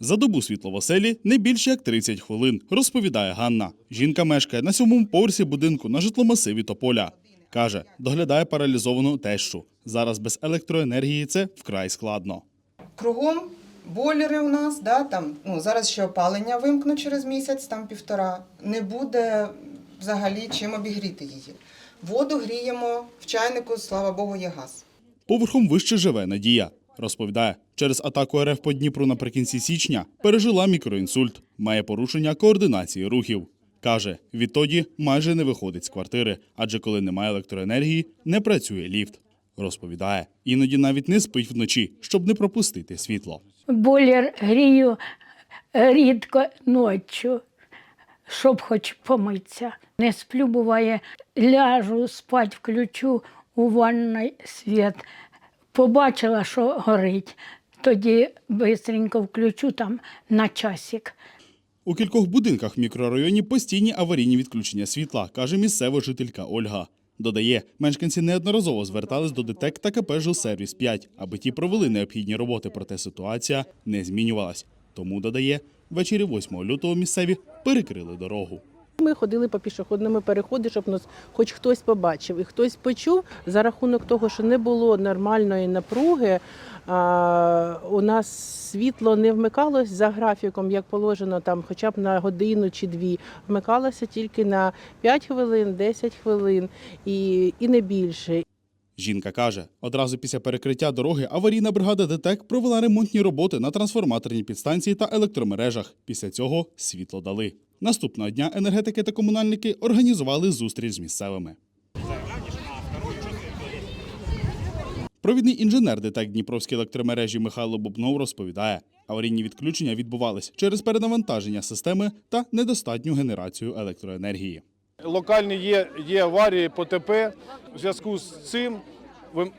За добу світло в оселі не більше як 30 хвилин, розповідає Ганна. Жінка мешкає на сьомому поверсі будинку на житломасиві Тополя. Каже, доглядає паралізовану тещу. Зараз без електроенергії це вкрай складно. Кругом бойлери у нас, да, там, ну, зараз ще опалення вимкну через місяць, там півтора. Не буде взагалі чим обігріти її. Воду гріємо в чайнику, слава Богу, є газ. Поверхом вище живе Надія. Розповідає, через атаку РФ по Дніпру наприкінці січня пережила мікроінсульт, має порушення координації рухів. Каже, відтоді майже не виходить з квартири, адже коли немає електроенергії, не працює ліфт. Розповідає, іноді навіть не спить вночі, щоб не пропустити світло. Бойлер грію е, рідко ночі, щоб хоч помитися. Не сплю, буває, ляжу спать, включу у ванной світ. Побачила, що горить. Тоді швидко включу там на часик. У кількох будинках в мікрорайоні постійні аварійні відключення світла, каже місцева жителька Ольга. Додає, мешканці неодноразово звертались до ДТЕК та КП «Жилсервіс 5, аби ті провели необхідні роботи, проте ситуація не змінювалась. Тому додає, ввечері 8 лютого місцеві перекрили дорогу. Ми ходили по пішохідному переходу, щоб нас хоч хтось побачив і хтось почув. За рахунок того, що не було нормальної напруги, у нас світло не вмикалось за графіком, як положено, там хоча б на годину чи дві. Вмикалося тільки на 5 хвилин, 10 хвилин і, і не більше. Жінка каже, одразу після перекриття дороги аварійна бригада ДТЕК провела ремонтні роботи на трансформаторній підстанції та електромережах. Після цього світло дали. Наступного дня енергетики та комунальники організували зустріч з місцевими. Провідний інженер ДТЕК Дніпровській електромережі Михайло Бубнов розповідає, аварійні відключення відбувались через перенавантаження системи та недостатню генерацію електроенергії. Локальні є, є аварії ТП. У зв'язку з цим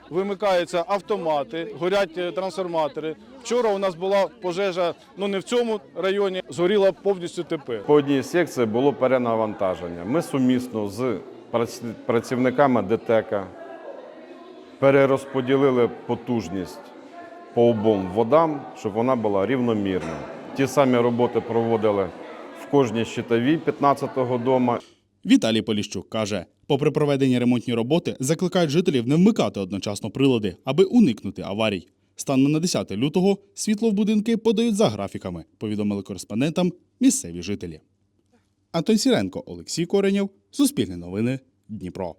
вимикаються автомати, горять е, трансформатори. Вчора у нас була пожежа, ну не в цьому районі, згоріла повністю ТП. По одній секції було перенавантаження. Ми сумісно з праці- працівниками ДТЕКа перерозподілили потужність по обом водам, щоб вона була рівномірна. Ті самі роботи проводили в кожній щитовій 15-го дома. Віталій Поліщук каже, попри проведені ремонтні роботи, закликають жителів не вмикати одночасно прилади, аби уникнути аварій. Станом на 10 лютого світло в будинки подають за графіками, повідомили кореспондентам місцеві жителі. Антон Сіренко, Олексій Коренєв, Суспільне новини, Дніпро.